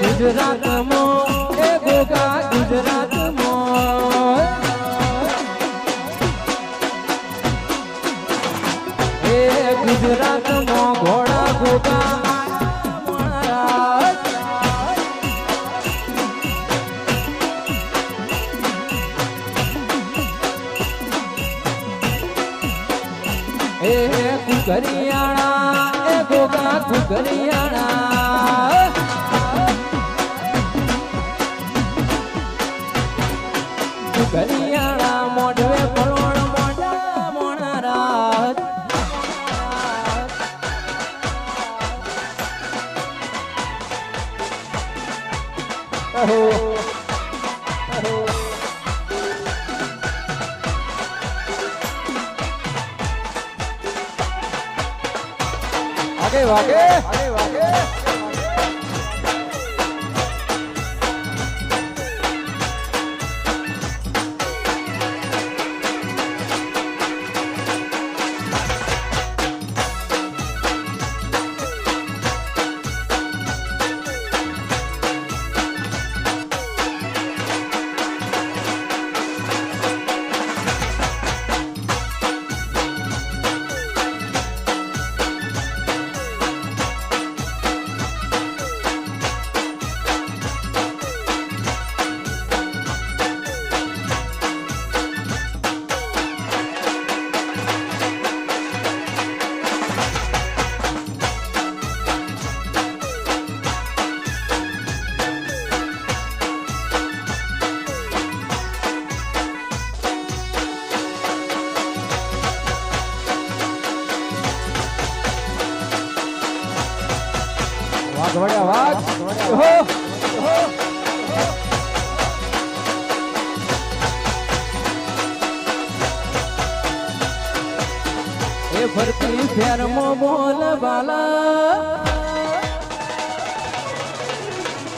ગુજરાતમાં એ ગોગા ગુજરાતમાં. એ ગુજરાતમાં ઘોડા ગોગા એ કુકરિયાણા એ કુકરિયાણા મોઢવે પરોણ મોઢા અહો. અહો આગે વાગે વાગે. વાઘ ઓહો. ઓહો. એ ફરતી ફેરમો બોલ બાલા.